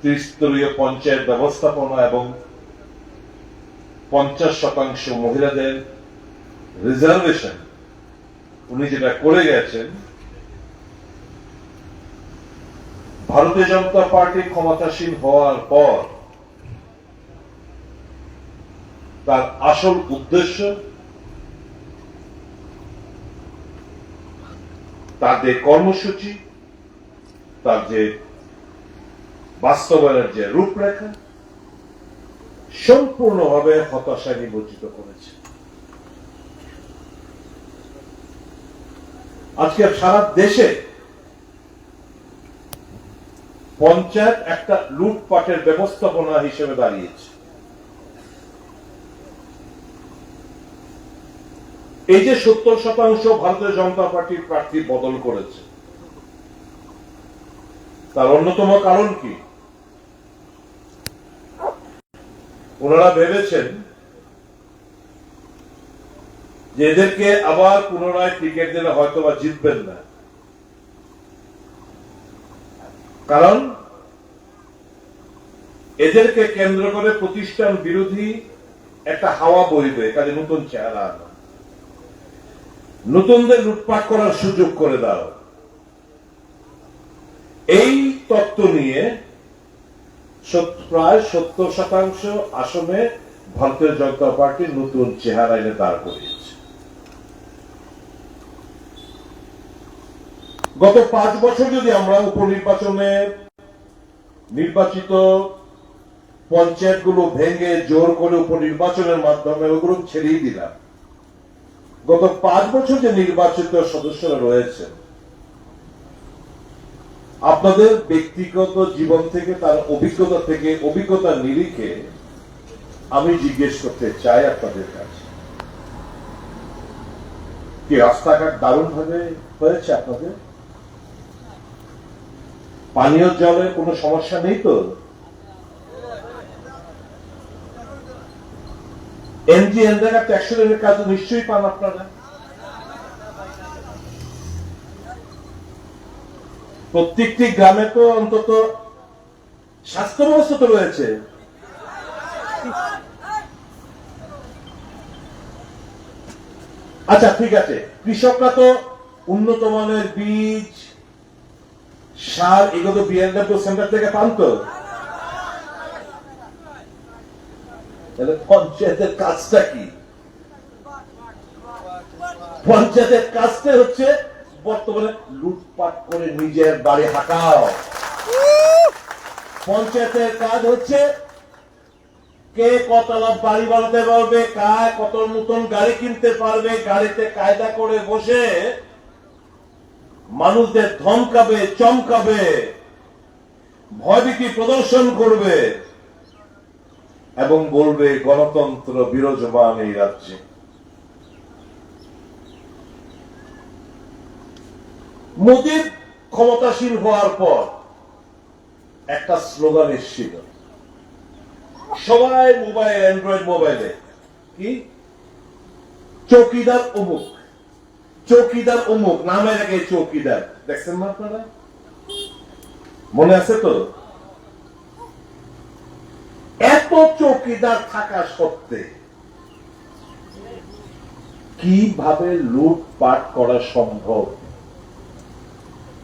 ত্রিস্তরীয় পঞ্চায়েত ব্যবস্থাপনা এবং পঞ্চাশ শতাংশ মহিলাদের রিজার্ভেশন উনি যেটা করে গেছেন, ভারতীয় জনতা পার্টি ক্ষমতাসীন হওয়ার পর তার আসল উদ্দেশ্য যে কর্মসূচি, তার যে বাস্তবায়নের যে রূপরেখা, সম্পূর্ণভাবে হতাশা নিমজ্জিত করেছে। আজকে সারা দেশে পঞ্চায়েত একটা লুটপাটের ব্যবস্থাপনা হিসেবে দাঁড়িয়েছে। এই যে সত্তর শতাংশ ভারতীয় জনতা পার্টির প্রার্থী বদল করেছে, তার অন্যতম কারণ কি? ওনারা ভেবেছেন যে এদেরকে আবার পুনরায় টিকিট দিলে হয়তো বা জিতবেন না। কারণ এদেরকে কেন্দ্র করে প্রতিষ্ঠান বিরোধী একটা হাওয়া বইবে কাজে নতুন চেহারা আনা। নতুনদের লুটপাট করার সুযোগ করে দাও। এই তত্ত্ব নিয়ে প্রায় সত্তর শতাংশ আসনে ভারতীয় জনতা পার্টি নতুন চেহারা এনে দাঁড় করিয়েছে। গত পাঁচ বছর যদি আমরা উপনির্বাচনে নির্বাচিত পঞ্চায়েতগুলো ভেঙে জোর করে উপনির্বাচনের মাধ্যমে ওগুলো ছেড়েই দিলাম। গত পাঁচ বছর যে নির্বাচিত সদস্যরা রয়েছেন আপনাদের ব্যক্তিগত জীবন থেকে, তার অভিজ্ঞতা থেকে, অভিজ্ঞতার নিরিখে আমি জিজ্ঞেস করতে চাই আপনাদের কাছে। কি রাস্তাঘাট দারুণ ভাবে হয়েছে আপনাদের? পানীয় জলে কোনো সমস্যা নেই তো? এনজি এনরেগা ট্যাক্সের কাজ নিশ্চয়ই পান আপনারা। প্রত্যেকটি গ্রামে তো অন্তত স্বাস্থ্য ব্যবস্থা তো রয়েছে। আচ্ছা ঠিক আছে। কৃষকরা তো উন্নত মানের বীজ, সার এগুলো বিএনডব্লিউ সেন্টার থেকে পান তো? পঞ্চায়েতের কাজটা কি? পঞ্চায়েতের কাজটা হচ্ছে বর্তমানে লুটপাট করে নিজের বাড়ি হাঁটাও পঞ্চায়েতের কাজ হচ্ছে কে কতলা বাড়ি বানাতে পারবে কায় কত নতুন গাড়ি কিনতে পারবে, গাড়িতে কায়দা করে বসে মানুষদের ধমকাবে, চমকাবে, ভয়ভীতি প্রদর্শন করবে এবং বলবে, গণতন্ত্র বিরাজমান এই রাজ্যে। মোদীর ক্ষমতাসীন হওয়ার পর একটা স্লোগান এসেছিল। সবাই মোবাইল, অ্যান্ড্রয়েড মোবাইলে। কি? চৌকিদার অমুক। চৌকিদার অমুক নামে রেখে চৌকিদার। দেখছেন না আপনারা? মনে আছে তো? এত চৌকিদার থাকা সত্ত্বে কীভাবে লুটপাট করা সম্ভব?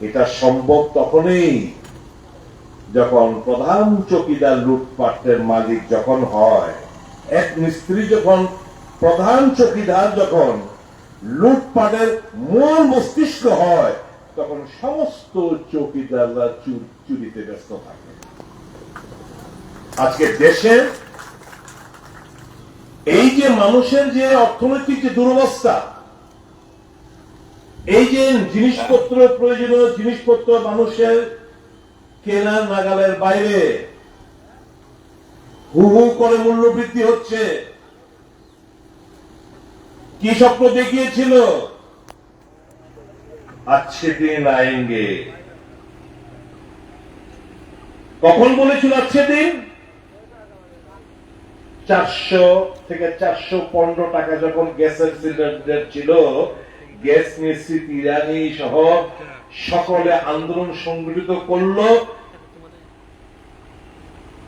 এটা সম্ভব তখনই যখন প্রধান চৌকিদার লুটপাটের মালিক যখন হয়, এক মিস্ত্রি যখন, প্রধান চৌকিদার যখন লুটপাটের মূল মস্তিষ্ক হয়, তখন সমস্ত চৌকিদাররা চুর- চুরিতে ব্যস্ত থাকে। আজকে দেশে এই যে মানুষের যে অর্থনৈতিক যে দুরবস্থা এই যে জিনিসপত্র প্রয়োজনীয় জিনিসপত্র মানুষের কেনার নাগালের বাইরে। হু হু করে মূল্য বৃদ্ধি হচ্ছে। কি স্বপ্ন দেখিয়েছিল? আচ্ছে দিন আয়েঙ্গে কখন বলেছিল আচ্ছে দিন চারশো থেকে চারশো পনেরো টাকা যখন গ্যাসের সিলিন্ডার ছিল গ্যাস নিশ্চিত ইরানি সহ সকলে আন্দোলন সংগঠিত করল।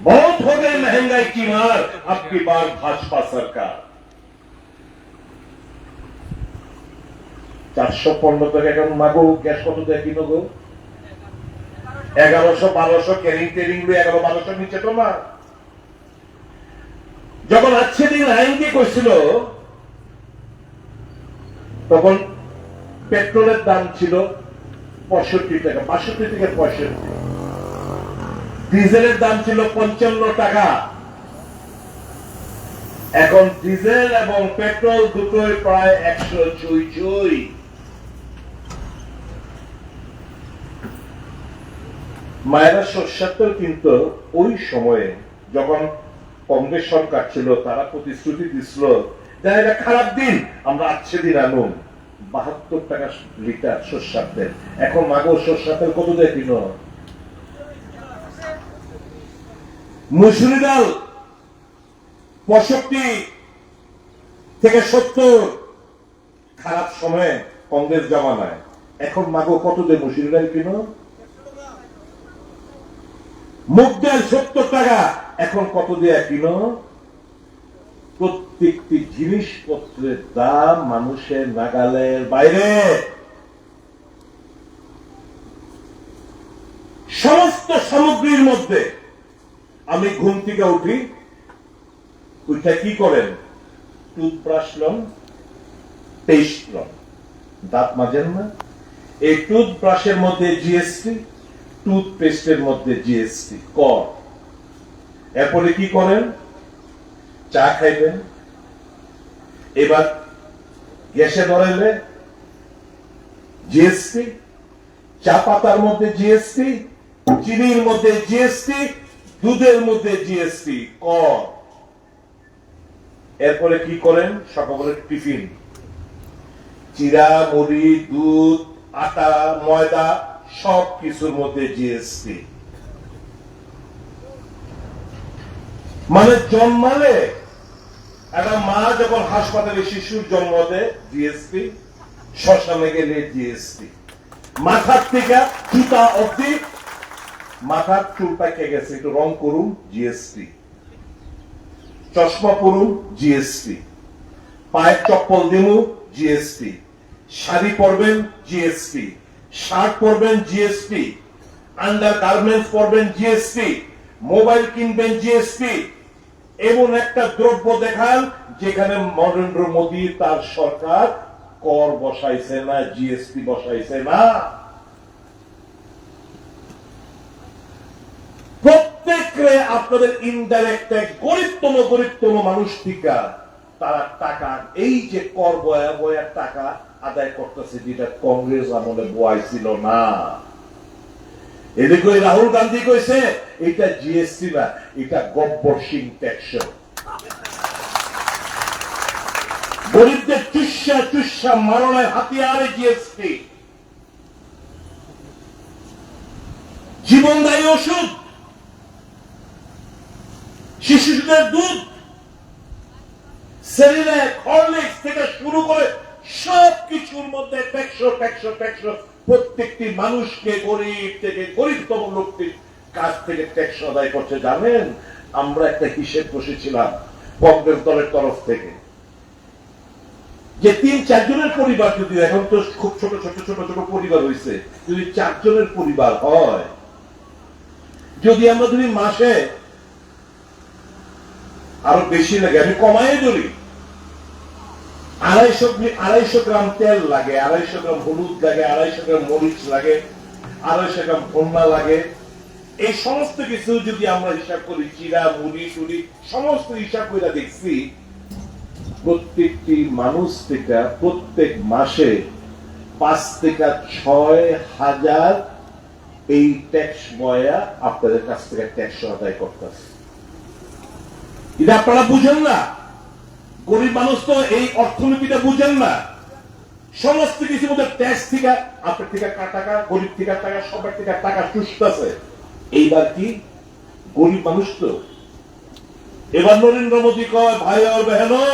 বহুত হবে গে মেহঙ্গাই কি মার আপনি বার ভাজপা সরকার? চারশো পনেরো থেকে এখন মাগো? গ্যাস কত দেয় কিনো গো এগারোশো বারোশো ক্যারিং টেরিং এগারো বারোশো নিচে তোমার যখন আচ্ছেদিন আইনকে করছিল তখন পেট্রোলের দাম ছিল পঁয়ষট্টি টাকা, বাষট্টি থেকে পঁয়ষট্টি। ডিজেলের দাম ছিল পঞ্চান্ন টাকা। এখন ডিজেল এবং পেট্রোল দুটোই প্রায় একশো চুই চুই। মায়েরা সত্তর কিন্তু ওই সময়ে যখন কংগ্রেস সরকার ছিল, তারা প্রতিশ্রুতি দিছিল যে এটা খারাপ দিন, আমরা আজকে দিন আনুন। বাহাত্তর টাকা লিটার সর্ষার তেল। এখন মাগো সর্ষার তেল কত দেয় কিনো? মুসুরি ডাল পঁয়ষট্টি থেকে সত্তর। খারাপ সময়ে কংগ্রেস জমানায়। এখন মাগো কত দেয় মুসুরি ডাল কিনো? মুগ ডাল সত্তর টাকা। এখন কত দেয়া কিনো? প্রত্যেকটি জিনিসপত্রের দাম মানুষের নাগালের বাইরে। সমস্ত সামগ্রীর মধ্যে আমি ঘুম থেকে উঠি, উঠে কি করেন? টুথব্রাশ লন, পেস্ট লন। দাঁত মাজেন না। এই টুথব্রাশের মধ্যে জিএসটি টুথপেস্টের মধ্যে জিএসটি কর। এরপরে কি করেন? চা খাইবেন এবার গ্যাসে ধরাইলে জিএসটি চা পাতার মধ্যে জিএসটি চিনির মধ্যে জিএসটি দুধের মধ্যে জিএসটি কর এরপরে কি করেন? সকালে টিফিন। চিরা, মুড়ি, দুধ, আটা, ময়দা সব কিছুর মধ্যে জিএসটি মানে জন্মালে একটা মা যখন হাসপাতালে শিশুর জন্ম দেয় জিএসটি শ্মশানে গেলে জিএসটি মাথার থেকে জুতা অব্দি মাথার চুল পাকে গেছে, একটু রং করুন জিএসটি চশমা পরুন জিএসটি পায়ের চপ্পল দিমু জিএসটি শাড়ি পরবেন জিএসটি শার্ট পরবেন জিএসটি আন্ডার গার্মেন্টস পরবেন জিএসটি মোবাইল কিনবেন জিএসটি এমন একটা দ্রব্য দেখান যেখানে নরেন্দ্র মোদী তার সরকার কর বসাইছে না জিএসটি বসাইছে না। প্রত্যেকে আপনাদের ইনডাইরেক্ট গরিবতম গরিবতম মানুষ টিকা তারা টাকা, এই যে কর বয়া বয়ার টাকা আদায় করতেছে যেটা কংগ্রেস আমলে বয় ছিল না। এদিকে রাহুল গান্ধী কইছে, এটা জিএসটি না, এটা গব্বর সিং ট্যাক্স। গরিবদের চুষা চুষা মারণের হাতিয়ারে জিএসটি জীবনদায়ী ওষুধ। শিশুদের দুধ। সেরিল্যাক হরলিক্স থেকে শুরু করে সব কিছুর মধ্যে ট্যাক্সো ট্যাক্সো ট্যাক্সো। প্রত্যেকটি মানুষকে গরিব থেকে গরিবতম লোকটির কাছ থেকে ট্যাক্স আদায় করছে, জানেন? আমরা একটা হিসেব বসেছিলাম কংগ্রেস দলের তরফ থেকে। যে তিন, চারজনের পরিবার যদি এখন তো খুব ছোট ছোট ছোট ছোট পরিবার হয়েছে যদি চারজনের পরিবার হয়, যদি আমরা যদি মাসে আরও বেশি লাগে, আমি কমাই ধরি আড়াইশো আড়াইশো গ্রাম তেল লাগে, আড়াইশো গ্রাম হলুদ লাগে, আড়াইশো গ্রাম মরিচ লাগে, আড়াইশো গ্রাম ধন্যা লাগে। এই সমস্ত কিছু যদি আমরা হিসাব করি চিরা মুড়ি, টুড়ি, সমস্ত হিসাব করে দেখছি, প্রত্যেকটি মানুষ থেকে প্রত্যেক মাসে পাঁচ থেকে ছয় হাজার এই ট্যাক্স বয়া আপনাদের কাছ থেকে ট্যাক্স আদায় করতেছে এটা আপনারা বুঝেন না? গরিব মানুষ তো এই অর্থনীতিটা বুঝেন না সমস্ত কিছু মধ্যে ট্যাক্স থেকে আপনার থেকে টাকা গরিব থেকে টাকা সবার থেকে টাকা চুষতেছে এইবার কি গরিব মানুষ তো এবার নরেন্দ্র মোদী কয় ভাই और बहनों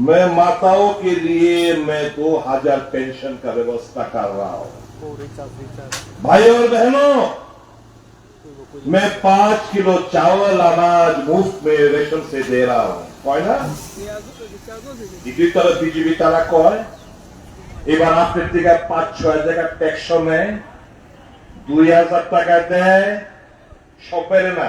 मैं माताओं के लिए मैं दो हजार पेंशन का व्यवस्था कर रहा हूं ও রিচার্জ রিচার্জ भाई और बहनों मैं पाँच किलो चावल अनाज मुफ्त में रेशन से दे रहा हूँ কয় না দ্বিতীয় তলা বিজেপি তারা কয় এবার আপনার থেকে পাঁচ ছয় টাকা ট্যাক্স নেয় দুই হাজার টাকা দেয় সব পেরে না